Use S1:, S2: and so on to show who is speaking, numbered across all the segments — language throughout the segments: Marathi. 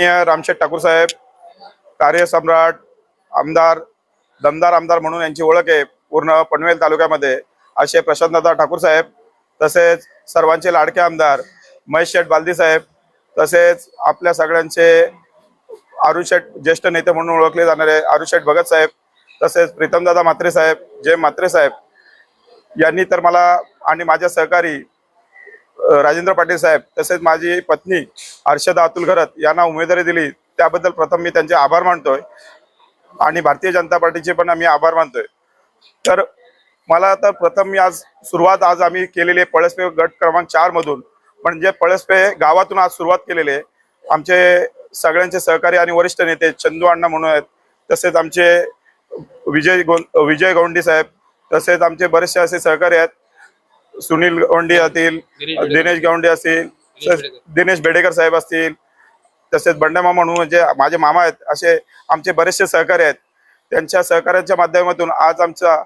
S1: माननीय रामशेठ ठाकूर साहेब कार्यसम्राट आमदार दमदार आमदार म्हणून यांची ओळख आहे पूर्ण पनवेल तालुक्यामध्ये. असे प्रशांतदादा ठाकूर साहेब तसेच सर्वांचे लाडके आमदार महेश शेठ बालदी साहेब तसेच आपल्या सगळ्यांचे अरुण शेठ ज्येष्ठ नेते म्हणून ओळखले जाणारे अरुण शेठ भगत साहेब तसेच प्रीतमदादा म्हात्रे साहेब जय म्हात्रे साहेब. यांनी तर मला आणि माझ्या सहकारी राजेंद्र पाटील साहेब तसेच माझी पत्नी हर्षदा अतुल घरत यांना उमेदवारी दिली. त्याबद्दल प्रथम मी त्यांचे आभार मानतोय. आणि भारतीय जनता पार्टीचे पण आम्ही आभार मानतोय. तर मला तर प्रथम मी आज सुरुवात आज आम्ही केलेली आहे पळसपे गट क्रमांक चार मधून. म्हणजे पळसपे गावातून आज सुरुवात केलेली आहे. आमचे सगळ्यांचे सहकारी आणि वरिष्ठ नेते चंदू अण्णा म्हणून आहेत. तसेच आमचे विजय गो विजय गौंडी साहेब. तसेच आमचे बरेचसे असे सहकारी आहेत. सुनील गौंडी असतील दिनेश गौंडी असतील दिनेश बेडेकर. साहेब असतील तसेच बंडमामा म्हणून जे माझे मामा आहेत असे आमचे बरेचसे सहकारी आहेत. त्यांच्या सहकार्याच्या माध्यमातून आज आमचा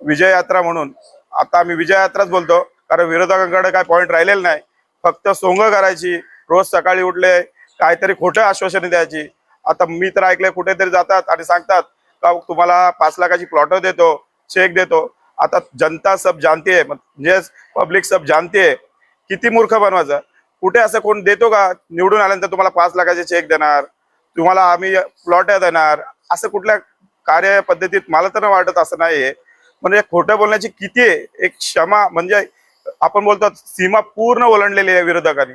S1: विजय यात्रा म्हणून आता आम्ही विजय यात्राच बोलतो कारण विरोधकांकडे काय पॉईंट राहिलेलं नाही. फक्त सोंग करायची रोज सकाळी उठले काहीतरी खोटं आश्वासने द्यायची. आता मी तर ऐकलंय कुठेतरी जातात आणि सांगतात का तुम्हाला पाच लाखाची प्लॉट देतो चेक देतो आता जनता सब जानते आहे म्हणजे पब्लिक सब जानते किती मूर्ख बनवायचं? कुठे असं कोण देतो का? निवडून आल्यानंतर तुम्हाला पाच लाखाचे चेक देणार तुम्हाला आम्ही प्लॉट देणार असं कुठल्या कार्य पद्धतीत मला तर वाटत असं नाहीये. म्हणजे खोटं बोलण्याची किती आहे? एक क्षमा म्हणजे आपण बोलतो सीमा पूर्ण ओलांडलेली आहे विरोधकांनी.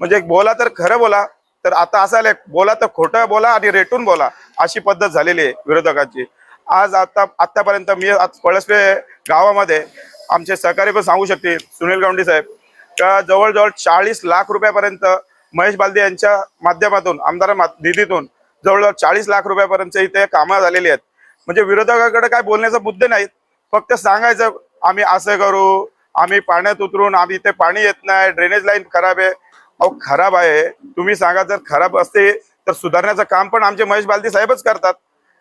S1: म्हणजे बोला तर खरं बोला तर आता असं आलंय बोला तर खोटं बोला आणि रेटून बोला अशी पद्धत झालेली आहे विरोधकांची. आज आता आतापर्यंत मी आज पळसपे गावामध्ये आमचे सहकारी पण सांगू शकतील सुनील गावंडी साहेब. का जवळजवळ चाळीस लाख रुपयापर्यंत महेश बालदे यांच्या माध्यमातून आमदार निधीतून जवळजवळ चाळीस लाख रुपयापर्यंत इथे कामं झालेली आहेत. म्हणजे विरोधकाकडे काय बोलण्याचा मुद्दे नाहीत फक्त सांगायचं आम्ही असं करू आम्ही पाण्यात उतरून आम्ही इथे पाणी येत नाही ड्रेनेज लाईन खराब आहे. अहो खराब आहे. तुम्ही सांगा जर खराब असते तर सुधारण्याचं काम पण आमचे महेश बालदी साहेबच करतात.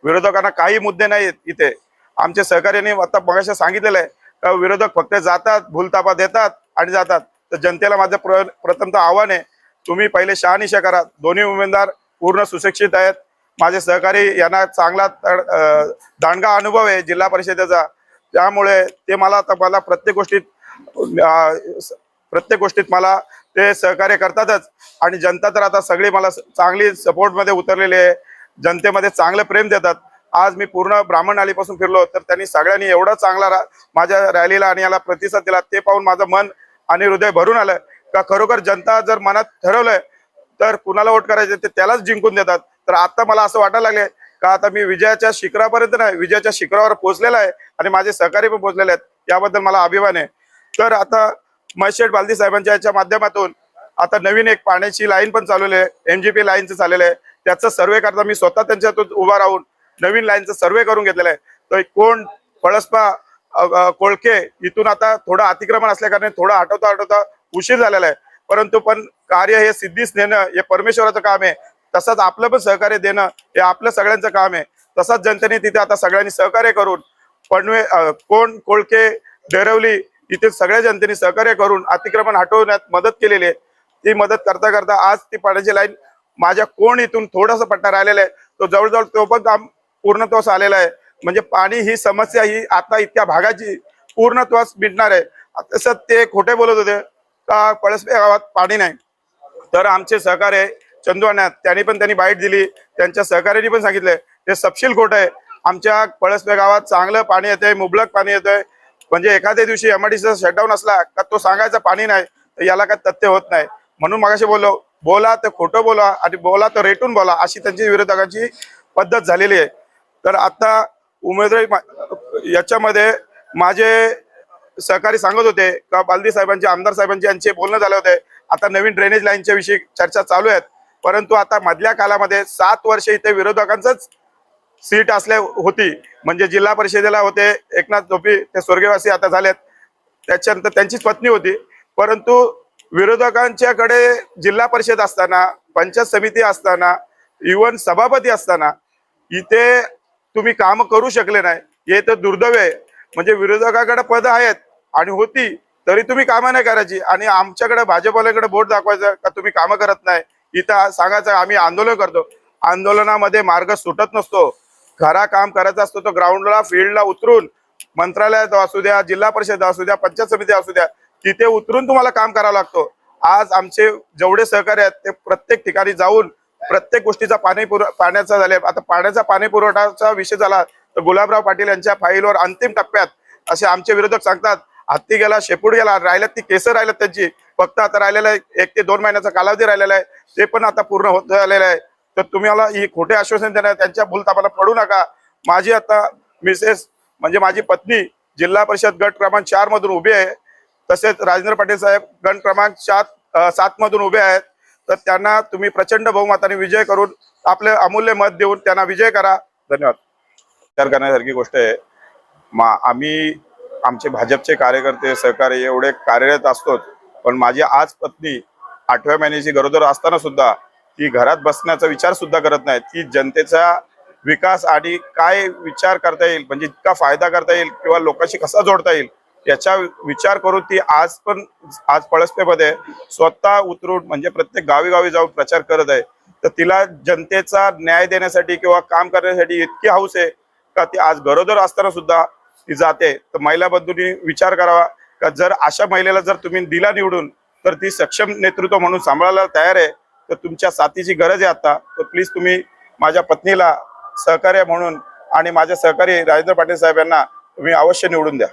S1: विरोधकांना काही मुद्दे नाहीत इथे. आमच्या सहकार्याने आता मगाशी सांगितलेलं आहे का विरोधक फक्त जातात भूलतापा देतात आणि जातात. तर जनतेला माझं प्र प्रथमतः आव्हान आहे तुम्ही पहिले शहानिशा करा. दोन्ही उमेदवार पूर्ण सुशिक्षित आहेत. माझे सहकारी यांना चांगला दांडगा अनुभव आहे जिल्हा परिषदेचा. त्यामुळे ते मला आता मला प्रत्येक गोष्टीत प्रत्येक गोष्टीत मला ते सहकार्य करतातच. आणि जनता तर आता सगळी मला चांगली सपोर्टमध्ये उतरलेली आहे. जनतेमध्ये चांगलं प्रेम देतात. आज मी पूर्ण ब्राह्मण आलीपासून फिरलो तर त्यांनी सगळ्यांनी एवढा चांगला रा- माझ्या रॅलीला आणि याला प्रतिसाद दिला ते पाहून माझं मन आणि हृदय भरून आलं. का खरोखर जनता जर मनात ठरवलंय तर कुणाला वोट करायचे ते त्यालाच जिंकून देतात. तर आता मला असं वाटायला लागले का आता मी विजयाच्या शिखरापर्यंत नाही विजयाच्या शिखरावर पोहोचलेला आहे आणि माझे सहकारी पण पोहोचलेले आहेत. याबद्दल मला अभिमान आहे. तर आता महेशेठ बालदी साहेबांच्या याच्या माध्यमातून आता नवीन एक पाण्याची लाईन पण चालवली आहे. एमजीपी लाईनचं चाललेलं आहे. त्याचा सर्वे करता मी स्वतः त्यांच्यातून उभा राहून नवीन लाईनचं सर्वे करून घेतलेलं आहे. तर कोण पळसपा कोळके इथून आता थोडं अतिक्रमण असल्याकारणे थोडं हटवता हटवता उशीर झालेला आहे. परंतु पण कार्य हे सिद्धीच नेणं हे परमेश्वराचं काम आहे. तसंच आपलं पण सहकार्य देणं हे आपलं सगळ्यांचं काम आहे. तसंच जनतेने तिथे आता सगळ्यांनी सहकार्य करून पनवे कोण कोळके डेरवली इथे सगळ्या जनतेने सहकार्य करून अतिक्रमण हटवण्यात मदत केलेली आहे. ती मदत करता करता आज ती पाण्याची लाईन माझ्या कोण इथून थोडासा पट्टा राहिलेला आहे तो जवळजवळ तो पण काम पूर्णत्वास आलेला आहे. म्हणजे पाणी ही समस्या ही आता इतक्या भागाची पूर्णत्वास मिटणार आहे. तसं ते खोटे बोलत होते का पळसपे गावात पाणी नाही. तर आमचे सहकार्य आहे अण्णा त्यांनी पण त्यांनी बाईट दिली त्यांच्या सहकार्याने पण सांगितलंय ते सपशील खोट आहे. आमच्या पळसपे गावात चांगलं पाणी येतंय मुबलक पाणी येतंय. म्हणजे एखाद्या दिवशी एमआयडीसीचा शटडाऊन असला का तो सांगायचा पाणी नाही तर याला काय तथ्य होत नाही. म्हणून मागाशी बोललो बोला तर खोटं बोला आणि बोला तर रेटून बोला अशी त्यांची विरोधकांची पद्धत झालेली आहे. तर आता उमेदवारी याच्यामध्ये माझे सहकारी सांगत होते का बालदी साहेबांचे आमदार साहेबांचे यांचे बोलणं झाले होते. आता नवीन ड्रेनेज लाईनच्या विषयी चर्चा चालू आहेत. परंतु आता मधल्या कालामध्ये सात वर्ष इथे विरोधकांचंच सीट असल्या होती. म्हणजे जिल्हा परिषदेला होते एकनाथ झोपी ते स्वर्गवासी आता झालेत. त्याच्यानंतर त्यांचीच पत्नी होती. परंतु विरोधकांच्याकडे जिल्हा परिषद असताना पंचायत समिती असताना इवन सभापती असताना इथे तुम्ही काम करू शकले नाही. हे तर दुर्दैव आहे. म्हणजे विरोधकाकडे पद आहेत आणि होती तरी तुम्ही कामं नाही करायची. आणि आमच्याकडे भाजपवाल्याकडे बोट दाखवायचं का तुम्ही कामं करत नाही? इथं सांगायचं आम्ही आंदोलन करतो. आंदोलनामध्ये मार्ग सुटत नसतो. खरा काम करायचा असतो तो ग्राउंडला फील्डला उतरून मंत्रालयात असू द्या जिल्हा परिषद असू द्या पंचायत समिती असू द्या तिथे उतरून तुम्हाला काम करावं लागतो. आज आमचे जेवढे सहकार्य आहेत ते प्रत्येक ठिकाणी जाऊन प्रत्येक गोष्टीचा पाणी पाण्याचा झाले. आता पाण्याचा पाणी पुरवठाचा विषय झाला तर गुलाबराव पाटील यांच्या फाईलवर अंतिम टप्प्यात असे आमचे विरोधक सांगतात हत्ती गेला शेपूट गेला राहिल्यात ती केसं राहिल्यात त्यांची. फक्त आता राहिलेलं आहे एक ते दोन महिन्याचा कालावधी राहिलेला आहे. ते पण आता पूर्ण होत झालेलं आहे. तर तुम्ही मला ही खोटे आश्वासन देणार त्यांच्या भूलतापाला पडू नका. माझी आता मिसेस म्हणजे माझी पत्नी जिल्हा परिषद गट क्रमांक चार मधून उभी आहे. तसेच राजेंद्र पाटील साहेब गण क्रमांक सात सात मधून उभे आहेत. तर त्यांना तुम्ही प्रचंड बहुमताने विजय करून आपले अमूल्य मत देऊन त्यांना विजय करा. धन्यवाद. विचार करण्यासारखी गोष्ट आहे. मा आम्ही आमचे भाजपचे कार्यकर्ते सहकारी एवढे कार्यरत असतोच. पण माझी आज पत्नी आठव्या महिन्याची गरोदर असताना सुद्धा ती घरात बसण्याचा विचार सुद्धा करत नाही. ती जनतेचा विकास आणि काय विचार करता येईल म्हणजे इतका फायदा करता येईल किंवा लोकांशी कसा जोडता येईल याचा विचार करून ती आज पण आज पळसपेमध्ये स्वतः उतरून म्हणजे प्रत्येक गावी गावी जाऊन प्रचार करत आहे. तर तिला जनतेचा न्याय देण्यासाठी किंवा काम करण्यासाठी इतकी हौस आहे का ती आज गरोदर असताना सुद्धा ती जाते. तर महिला बंधूंनी विचार करावा का जर अशा महिलेला जर तुम्ही दिला निवडून तर ती सक्षम नेतृत्व म्हणून सांभाळायला तयार आहे. तर तुमच्या साथीची गरज आहे आता. तर प्लीज तुम्ही माझ्या पत्नीला सहकार्य म्हणून आणि माझ्या सहकारी राजेंद्र पाटील साहेब यांना तुम्ही अवश्य निवडून द्या.